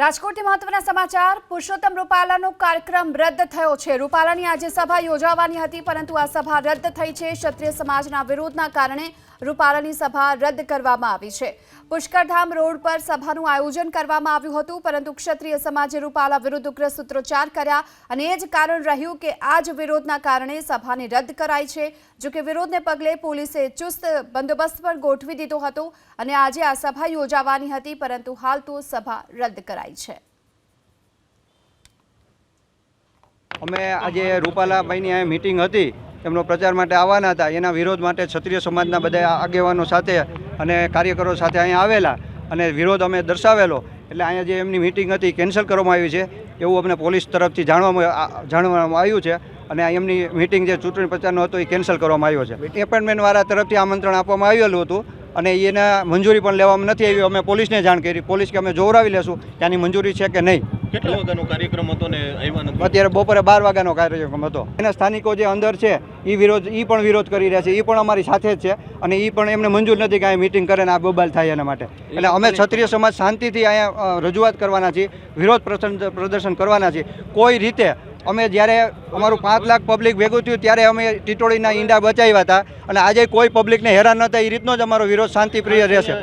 રાજકોટથી મહત્વના સમાચાર. પુરુષોત્તમ રૂપાલાનો કાર્યક્રમ રદ થયો છે. રૂપાલાની આજે સભા યોજાવાની હતી, પરંતુ આ સભા રદ થઈ છે. ક્ષત્રિય સમાજના વિરોધના કારણે રૂપાલાની સભા રદ કરવામાં આવી છે. પુષ્કરધામ રોડ પર સભાનું આયોજન કરવામાં આવ્યું હતું, પરંતુ ક્ષત્રિય સમાજે રૂપાલા વિરુદ્ધ ઉગ્ર સૂત્રોચ્ચાર કર્યા અને એ જ કારણ રહ્યું કે આ જ વિરોધના કારણે સભાને રદ કરાઈ છે. જો કે વિરોધને પગલે પોલીસે ચુસ્ત બંદોબસ્ત પણ ગોઠવી દીધો હતો અને આજે આ સભા યોજાવાની હતી, પરંતુ હાલ તો સભા રદ કરાઈ છે. અમે આજે રૂપાલાભાઈની અહીંયા મિટિંગ હતી. એમનો પ્રચાર માટે આવવાના હતા. એના વિરોધ માટે ક્ષત્રિય સમાજના બધા આગેવાનો સાથે અને કાર્યકરો સાથે અહીંયા આવેલા અને વિરોધ અમે દર્શાવેલો. એટલે અહીંયા જે એમની મિટિંગ હતી કેન્સલ કરવામાં આવી છે એવું અમને પોલીસ તરફથી જાણવામાં જાણવામાં આવ્યું છે. અને આ એમની મિટિંગ જે ચૂંટણી પ્રચારનો હતો એ કેન્સલ કરવામાં આવ્યો છે. એપોઇન્ટમેન્ટવાળા તરફથી આમંત્રણ આપવામાં આવેલું હતું. અને એના મંજૂરી પણ લેવામાં નથી આવી. અમે પોલીસને જાણ કરી. પોલીસ કે અમે જોવરાવી લેશું ત્યાંની મંજૂરી છે કે નહીં. કેટલા વાગ્યાનો કાર્યક્રમ હતો ને અત્યારે બપોરે બાર વાગ્યાનો કાર્યક્રમ હતો. એના સ્થાનિકો જે અંદર છે એ વિરોધ એ પણ વિરોધ કરી રહ્યા છે. એ પણ અમારી સાથે જ છે અને એ પણ એમને મંજૂર નથી કે અહીંયા મિટિંગ કરે ને આ બબાલ થાય એના માટે. એટલે અમે ક્ષત્રિય સમાજ શાંતિથી અહીંયા રજૂઆત કરવાના છીએ વિરોધ પ્રદર્શન પ્રદર્શન કરવાના છીએ. કોઈ રીતે અમે જ્યારે અમારું પાંચ લાખ પબ્લિક ભેગું થયું ત્યારે અમે ટીટોળીના ઈંડા બચાવ્યા હતા. અને આજે કોઈ પબ્લિકને હેરાન ન થાય એ રીતનો જ અમારો વિરોધ શાંતિપ્રિય રહેશે.